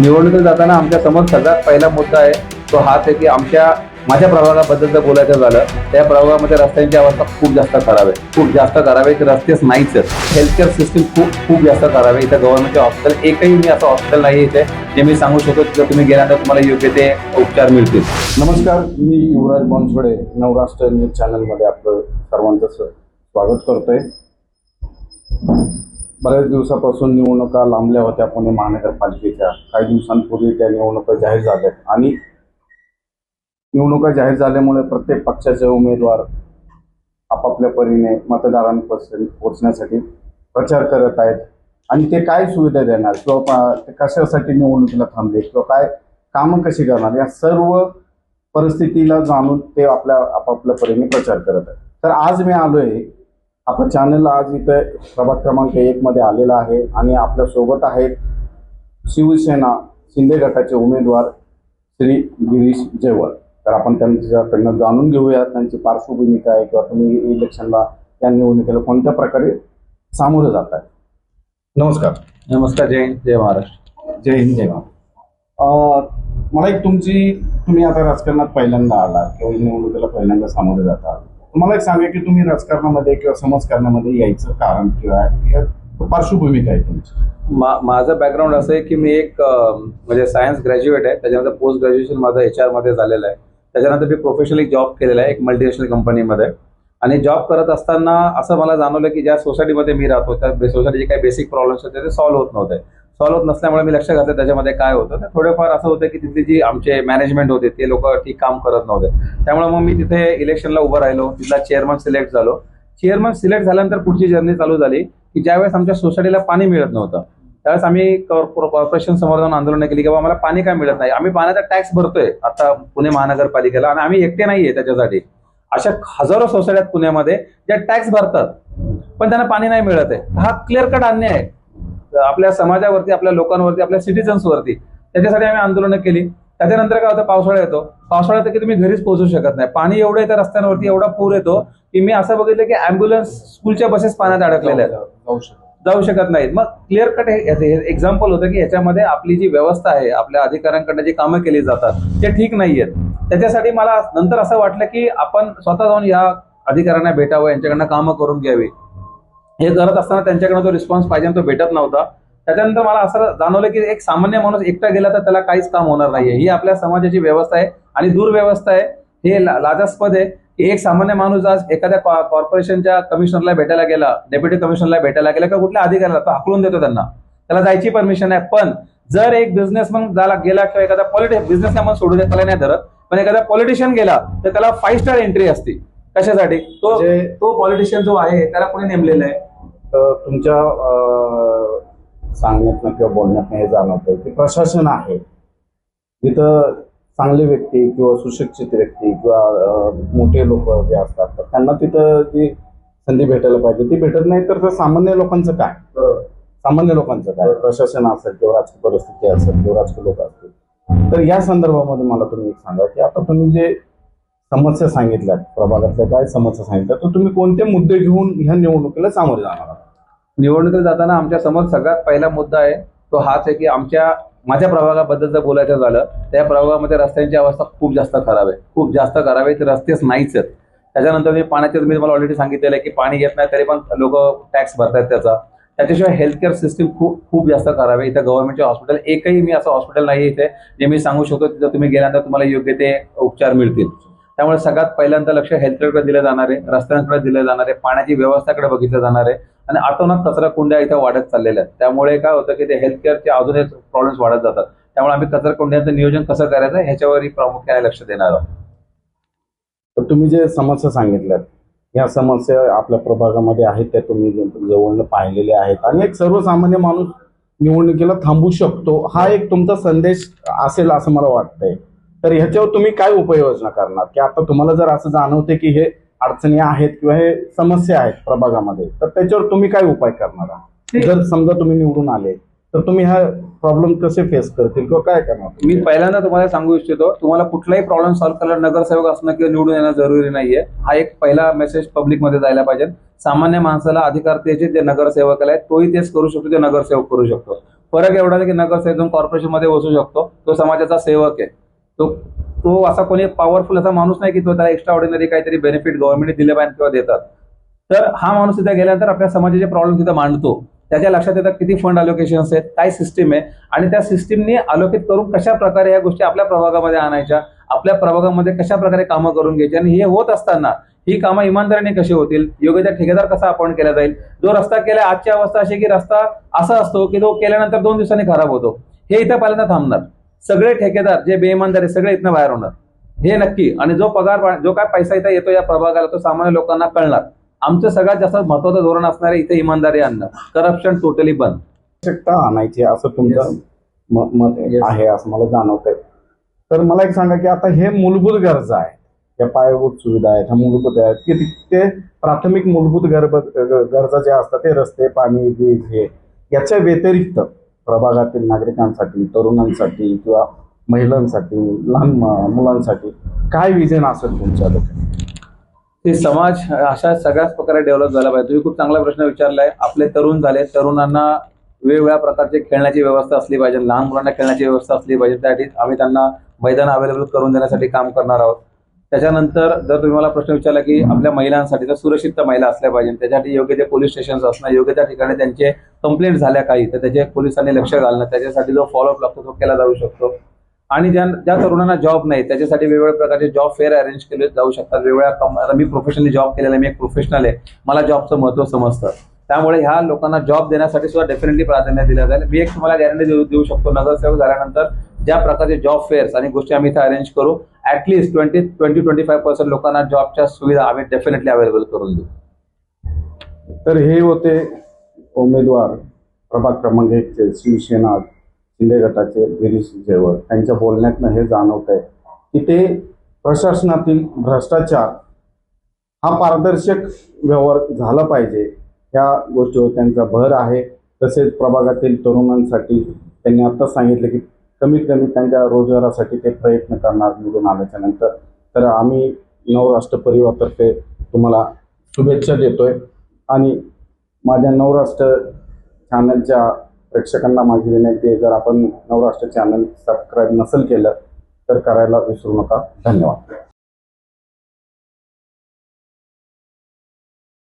निवडणुकीत जाताना आमच्यासमोर सगळ्यात पहिला मुद्दा आहे तो हाच आहे की आमच्या माझ्या प्रभागाबद्दल जर बोलायचं झालं त्या प्रभागामध्ये रस्त्यांची अवस्था खूप जास्त खराब आहे. खूप जास्त खराब आहे की रस्तेच नाहीच आहेत. हेल्थकेअर सिस्टीम खूप खूप जास्त खराब आहे. इथं गव्हर्नमेंटचे हॉस्पिटल एकही मी असं हॉस्पिटल नाही इथे जे मी सांगू शकतो तिथं तुम्ही गेल्यानंतर तुम्हाला योग्य ते उपचार मिळतील. नमस्कार मी युवराज बनसोडे नवराष्ट्र न्यूज चॅनलमध्ये आपलं सर्वांचं स्वागत करतोय. बऱ्याच दिवसापासून निवडणुका लांबल्या होत्या पुणे महानगरपालिकेच्या. काही दिवसांपूर्वी त्या निवडणुका जाहीर झाल्यात. आणि निवडणुका जाहीर झाल्यामुळे प्रत्येक पक्षाचे उमेदवार आपापल्या परीने मतदारांपासून पोहोचण्यासाठी प्रचार करत आहेत. आणि ते काय सुविधा देणार? किंवा ते कशासाठी निवडणुकीला थांबले? किंवा काय कामं कशी करणार? या सर्व परिस्थितीला जाणून ते आपल्या आपापल्या परीने प्रचार करत आहेत. तर आज मी आलोय आपलं चॅनल आज इथं प्रभाग क्रमांक एक मध्ये आलेला आहे आणि आपल्यासोबत आहेत शिवसेना शिंदे गटाचे उमेदवार श्री गिरीश जेवळ तर आपण त्यांच्याकडनं जाणून घेऊया त्यांची पार्श्वभूमी काय आहे किंवा तुम्ही इलेक्शनला या निवडणुकीला कोणत्या प्रकारे सामोरं जात आहे नमस्कार. नमस्कार जय हिंद जय महाराष्ट्र. जय हिंद जय महाराज. अं, मला एक तुमची तुम्ही आता राजकारणात पहिल्यांदा आला किंवा निवडणुकीला पहिल्यांदा सामोरे जाता. मला एक सांगा की तुम्ही राजकारणामध्ये किंवा समाजकारणामध्ये यायचं कारण किंवा या पार्श्वभूमी काय आहे तुमची. मा माझं बॅकग्राऊंड असं आहे की मी एक म्हणजे सायन्स ग्रॅज्युएट आहे. त्याच्यानंतर पोस्ट ग्रॅज्युएशन माझं एच मध्ये झालेलं आहे. त्याच्यानंतर मी प्रोफेशनली जॉब केलेला आहे एक मल्टीनॅशनल कंपनीमध्ये आणि जॉब करत असताना असं मला जाणवलं की ज्या सोसायटीमध्ये मी राहतो त्या सोसायटीचे काही बेसिक प्रॉब्लेम्स होते ते सॉल्व्ह होत नव्हते. सॉल्व्ह होत नसल्यामुळे मी लक्ष घातलं. त्याच्यामध्ये काय होतं तर थोडेफार असं होतं की तिथे जी आमचे मॅनेजमेंट होते ते लोक ठीक काम करत नव्हते. त्यामुळे मग मी तिथे इलेक्शनला उभं राहिलो. तिथला चेअरमन सिलेक्ट झालो. चेअरमन सिलेक्ट झाल्यानंतर पुढची जर्नी चालू झाली की ज्यावेळेस आमच्या सोसायटीला पाणी मिळत नव्हतं त्यावेळेस आम्ही कॉर्पोरेशन समोर जाऊन आंदोलन केली की बाबा आम्हाला पाणी काय मिळत नाही. आम्ही पाण्याचा टॅक्स भरतोय आता पुणे महानगरपालिकेला आणि आम्ही एकटे नाहीये त्याच्यासाठी. अशा हजारो सोसायट्यात पुण्यामध्ये ज्या टॅक्स भरतात पण त्यांना पाणी नाही मिळत आहे. हा क्लिअर कट अन्याय आहे. आपल्या समाजावरती आपल्या लोकांवरती आपल्या सिटीजन्सवरती त्याच्यासाठी आम्ही आंदोलनं केली. त्याच्यानंतर काय होतं? पावसाळा येतो. पावसाळ्यात की तुम्ही घरीच पोहोचू शकत नाही. पाणी एवढं येतं रस्त्यांवरती एवढा पूर येतो की मी असं बघितलं की अँब्युलन्स स्कूलच्या बसेस पाण्यात अडकलेल्या आहेत. जाऊ शकतो नाहीत. मग क्लिअर कट हे एक्झाम्पल होतं की याच्यामध्ये आपली जी व्यवस्था आहे आपल्या अधिकाऱ्यांकडनं जी कामं केली जातात ते ठीक नाहीयेत त्याच्यासाठी मला नंतर असं वाटलं की आपण स्वतः जाऊन या अधिकाऱ्यांना भेटावं यांच्याकडनं कामं करून घ्यावी. हे करत असताना त्यांच्याकडनं जो रिस्पॉन्स पाहिजे तो भेटत नव्हता. त्याच्यानंतर मला असं जाणवलं की एक सामान्य माणूस एकटा गेला तर त्याला काहीच काम होणार नाहीये. ही आपल्या समाजाची व्यवस्था आहे आणि दुर्व्यवस्था आहे. हे लाजास्पद आहे की एक सामान्य माणूस आज एखाद्या कॉर्पोरेशनच्या कमिशनरला भेटायला गेला डेप्युटी कमिशनरला भेटायला गेला किंवा कुठल्या अधिकाऱ्याला तो हाकलून देतो त्यांना. त्याला जायची परमिशन आहे पण जर एक बिझनेसमन झाला गेला किंवा एखादा पॉलिटिक बिझनेसमॅन सोडू दे त्याला नाही धरत. पण एखादा पॉलिटिशियन गेला तर त्याला फाईव्ह स्टार एंट्री असते. कशासाठी? तो म्हणजे तो पॉलिटिशियन जो आहे त्याला कोणी नेमलेलं आहे? तर तुमच्या अं, सांगण्यातनं किंवा बोलण्यातनं हे जाणवतं की प्रशासन आहे. तिथं चांगले व्यक्ती किंवा सुशिक्षित व्यक्ती किंवा अं, मोठे लोक जे असतात तर त्यांना तिथं जी संधी भेटायला पाहिजे ती भेटत नाही तर सामान्य लोकांचं काय? सामान्य लोकांचं काय? प्रशासन असेल किंवा राजकीय परिस्थिती असेल किंवा राजकीय लोक असतील. तर या संदर्भामध्ये मला तुम्ही एक सांगा की आता तुम्ही जे समस्या सांगितल्यात. प्रभागातल्या काय समस्या सांगितल्या तर तुम्ही कोणते मुद्दे घेऊन ह्या निवडणुकीला सामोरे जाणार आहात? निवडणुकीत जाताना आमच्यासमोर सगळ्यात पहिला मुद्दा आहे तो हाच आहे की आमच्या माझ्या प्रभागाबद्दल जर बोलायचं झालं त्या प्रभागामध्ये रस्त्यांची अवस्था खूप जास्त खराब आहे. खूप जास्त खराब आहे ते रस्तेच नाहीच आहेत. त्याच्यानंतर मी पाण्याचे मी तुम्हाला ऑलरेडी सांगितलेलं आहे की पाणी येत नाही तरी पण लोक टॅक्स भरतात त्याचा. त्याच्याशिवाय हेल्थकेअर सिस्टीम खूप खूप जास्त खराब आहे. इथं गव्हर्नमेंटचे हॉस्पिटल एकही मी असं हॉस्पिटल नाही इथे. जे मी सांगू शकतो तिथं तुम्ही गेल्यानंतर तुम्हाला योग्य ते उपचार मिळतील. त्यामुळे सगळ्यात पहिल्यांदा लक्ष हेल्थकडे दिलं जाणार आहे रस्त्यांकडे दिलं जाणार आहे पाण्याची व्यवस्थाकडे बघितलं जाणार आहे आणि अतोनात कचरा कुंड्या इथं वाढत चाललेल्या आहेत. त्यामुळे काय होतं की ते हेल्थकेअरचे अजूनही प्रॉब्लेम्स वाढत जातात. त्यामुळे आम्ही कचरा कुंड्यांचं नियोजन कसं करायचं ह्याच्यावरही प्रामुख्याने लक्ष देणार आहोत. तर तुम्ही जे समस्या सांगितल्यात या समस्या आपल्या प्रभागामध्ये आहेत त्या तुम्ही जवळनं पाहिलेल्या आहेत. आणि एक सर्वसामान्य माणूस निवडणुकीला थांबू शकतो. हा एक तुमचा संदेश असेल असं मला वाटतंय. तर ह्याच्यावर तुम्ही काय उपाययोजना करणार? की आता तुम्हाला जर असं जाणवते की हे अडचणी आहेत किंवा हे समस्या आहेत प्रभागामध्ये तर त्याच्यावर तुम्ही काय उपाय करणार आहात? जर समजा तुम्ही निवडून आले तर तुम्ही हा प्रॉब्लेम कसे फेस करतील किंवा काय करणार? मी पहिल्यांदा तुम्हाला सांगू इच्छितो तुम्हाला कुठलाही प्रॉब्लेम सॉल्व्ह करायला नगरसेवक असणं किंवा निवडून येणं जरुरी नाहीये. हा एक पहिला मेसेज पब्लिकमध्ये जायला पाहिजे. सामान्य माणसाला अधिकार त्याचे जे नगरसेवकाला आहेत तोही तेच करू शकतो ते नगरसेवक करू शकतो. फरक एवढा आहे की नगरसेवक जाऊन कॉर्पोरेशनमध्ये बसू शकतो तो समाजाचा सेवक आहे. तो तो असा कोणी पॉवरफुल असा माणूस नाही की तो त्याला एक्स्ट्रा ऑर्डिनरी काहीतरी बेनिफिट गव्हर्नमेंट दिले पाहिजे किंवा देतात. तर हा माणूस तिथे गेल्यानंतर आपल्या समाजाचे प्रॉब्लेम तिथे मांडतो. त्याच्या लक्षात येतात किती फंड अलोकेशन्स आहेत काय सिस्टीम आहे. आणि त्या सिस्टीमने अलोकेट करून कशा प्रकारे या गोष्टी आपल्या प्रभागामध्ये आणायच्या आपल्या प्रभागामध्ये कशा प्रकारे कामं करून घ्यायची. आणि हे होत असताना ही कामं इमानदारीने कशी होतील योग्य त्या ठेकेदार कसा अपॉइंट केला जाईल जो रस्ता केला आजची अवस्था अशी की रस्ता असा असतो की तो केल्यानंतर दोन दिवसांनी खराब होतो. हे इथं पहिल्यांदा थांबणार. सगळे ठेकेदार जे बेइमानदार आहे सगळे इथनं बाहेर होणार. हे नक्की. आणि जो पगार जो काय पैसा इथं येतो या प्रभागाला तो सामान्य लोकांना कळणार. आमचं सगळ्यात जास्त महत्वाचं धोरण असणार आहे इथे इमानदारी आणणं. करप्शन टोटली बंद. आवश्यकता आणायची असं तुमचं मत. आहे असं मला जाणवतंय. तर मला एक सांगा की आता हे मूलभूत गरजा आहेत. या पायाभूत सुविधा आहेत ह्या मूलभूत आहेत. की ती- प्राथमिक मूलभूत गर्भ ग- गरजा ज्या असतात ते रस्ते पाणी वीज हे याच्या व्यतिरिक्त प्रभागातील नागरिकांसाठी तरुणांसाठी किंवा महिलांसाठी लहान मुलांसाठी काय विजन असेल तुमच्या डोक्यात? ते समाज अशा सगळ्याच प्रकारे डेव्हलप झाला पाहिजे. तुम्ही खूप चांगला प्रश्न विचारलाय. आपले तरुण झाले तरुणांना वेगवेगळ्या प्रकारचे खेळण्याची व्यवस्था असली पाहिजे. लहान मुलांना खेळण्याची व्यवस्था असली पाहिजे. त्यासाठी आम्ही त्यांना मैदान अवेलेबल करून देण्यासाठी काम करणार आहोत. त्याच्यानंतर जर तुम्ही मला प्रश्न विचारला की आपल्या महिलांसाठी तर सुरक्षित महिला असल्या पाहिजे त्याच्यासाठी योग्य ते पोलीस स्टेशन असणं योग्य त्या ठिकाणी त्यांचे कंप्लेंट झाल्या काही तर त्याचे पोलिसांनी लक्ष घालणं त्याच्यासाठी जो फॉलोअप लागतो तो केला जाऊ शकतो. आणि ज्या ज्या तरुणांना जॉब नाही त्याच्यासाठी वेगवेगळ्या प्रकारचे जॉब फेअर अरेंज केले जाऊ शकतात. वेगवेगळ्या कम- आता मी प्रोफेशनली जॉब केलेला मी एक प्रोफेशनल आहे. मला जॉबचं महत्त्व समजतं. त्यामुळे ह्या लोकांना जॉब देण्यासाठी सुद्धा डेफिनेटली प्राधान्य दिलं जाईल. मी एक तुम्हाला गॅरंटी देऊ देऊ शकतो नगरसेवक झाल्यानंतर ज्या प्रकारचे जॉब फेअर्स आणि गोष्टी आम्ही इथे अरेंज करू at least twenty twenty twenty five percent लोकांना जॉबच्या सुविधा आम्ही डेफिनेटली अवेलेबल करून देऊ. तर हे होते उमेदवार प्रभाग क्रमांक एकचे शिवसेना शिंदे गटाचे गिरीश जेवळ. त्यांच्या बोलण्यातनं हे जाणवत आहे की ते प्रशासनातील भ्रष्टाचार हा पारदर्शक व्यवहार झाला पाहिजे. या गोष्टीवर त्यांचा भर आहे. तसेच प्रभागातील तरुणांसाठी त्यांनी आत्ता सांगितलं की कमीत कमी त्यांच्या रोजगारासाठी ते प्रयत्न करणार निवडून आल्याच्यानंतर. तर आम्ही नवराष्ट्र परिवारतर्फे तुम्हाला शुभेच्छा देतोय. आणि माझ्या नवराष्ट्र चॅनलच्या प्रेक्षकांना माझी विनंती आहे जर आपण नवराष्ट्र चॅनल सबस्क्राईब नसेल केलं तर करायला विसरू नका. धन्यवाद.